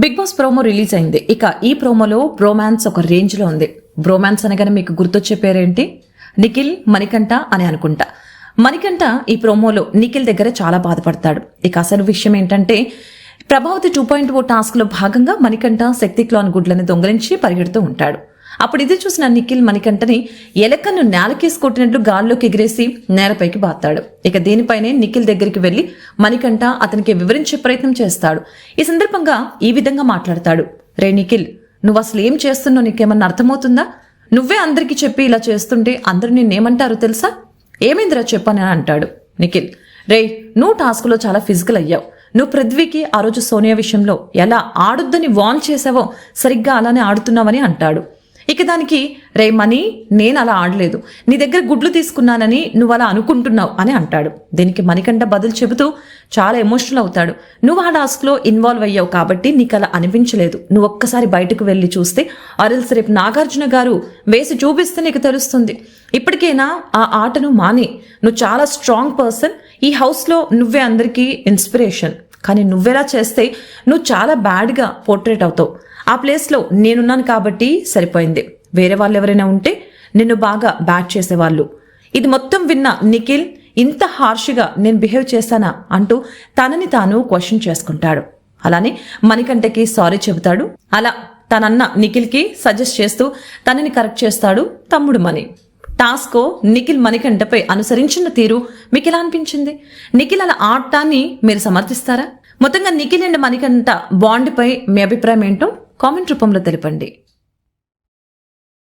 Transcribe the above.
Big boss promo release అయింది. ఇక ఈ ప్రోమోలో బ్రోమాన్స్ ఒక రేంజ్లో ఉంది. బ్రోమాన్స్ అనగానే మీకు గుర్తొచ్చే పేరేంటి? నిఖిల్ మణికంఠ అని అనుకుంటా. మణికంఠ ఈ ప్రోమోలో నిఖిల్ దగ్గర చాలా బాధపడతాడు. ఇక అసలు విషయం ఏంటంటే ప్రభావతి టూ పాయింట్ ఓ టాస్క్లో భాగంగా మణికంఠ శక్తి క్లాన్ గుడ్లను దొంగలించి పరిగెడుతూ ఉంటాడు. అప్పుడు ఇది చూసిన నిఖిల్ మణికంఠని ఎలకను నేలకేసి కొట్టినట్లు గాల్లోకి ఎగిరేసి నేలపైకి బాతాడు. ఇక దీనిపైనే నిఖిల్ దగ్గరికి వెళ్ళి మణికంఠ అతనికి వివరించే ప్రయత్నం చేస్తాడు. ఈ సందర్భంగా ఈ విధంగా మాట్లాడతాడు. రే నిఖిల్ నువ్వు అసలు ఏం చేస్తున్నావు? నీకేమన్నా అర్థమవుతుందా? నువ్వే అందరికీ చెప్పి ఇలా చేస్తుంటే అందరూ నిన్నేమంటారు తెలుసా? ఏమైందిరా చెప్పని అంటాడు నిఖిల్. రేయ్ నువ్వు టాస్క్లో చాలా ఫిజికల్ అయ్యావు. నువ్వు పృథ్వీకి ఆ రోజు సోనియా విషయంలో ఎలా ఆడొద్దని వాన్ చేసావో సరిగ్గా అలానే ఆడుతున్నావని అంటాడు. ఇక దానికి రే మనీ నేను అలా ఆడలేదు. నీ దగ్గర గుడ్లు తీసుకున్నానని నువ్వు అలా అనుకుంటున్నావు అని అంటాడు. దీనికి మణికంఠ బదులు చెబుతూ చాలా ఎమోషనల్ అవుతాడు. నువ్వు ఆ టాస్క్లో ఇన్వాల్వ్ అయ్యావు కాబట్టి నీకు అలా అనిపించలేదు. నువ్వు ఒక్కసారి బయటకు వెళ్ళి చూస్తే అరల్స్ రేపు నాగార్జున గారు వేసి చూపిస్తే నీకు తెలుస్తుంది. ఇప్పటికైనా ఆ ఆటను మాని. నువ్వు చాలా స్ట్రాంగ్ పర్సన్. ఈ హౌస్లో నువ్వే అందరికీ ఇన్స్పిరేషన్. కానీ నువ్వెలా చేస్తే నువ్వు చాలా బ్యాడ్గా పోర్ట్రేట్ అవుతావు. ఆ ప్లేస్లో నేనున్నాను కాబట్టి సరిపోయింది. వేరే వాళ్ళు ఎవరైనా ఉంటే నిన్ను బాగా బ్యాట్ చేసేవాళ్ళు. ఇది మొత్తం విన్న నిఖిల్ ఇంత హార్ష్గా నేను బిహేవ్ చేశానా అంటూ తనని తాను క్వశ్చన్ చేసుకుంటాడు. అలానే మణికంఠకి సారీ చెబుతాడు. అలా తనన్న నిఖిల్కి సజెస్ట్ చేస్తూ తనని కరెక్ట్ చేస్తాడు తమ్ముడు మణి. టాస్కో నిఖిల్ మణికంఠపై అనుసరించిన తీరు మీకు ఎలా అనిపించింది? నిఖిల్ అలా ఆడటాన్ని మీరు సమర్థిస్తారా? మొత్తంగా నిఖిల్ అండ్ మణికంఠ బాండ్పై మీ అభిప్రాయం ఏంటో కామెంట్ రూపంలో తెలపండి.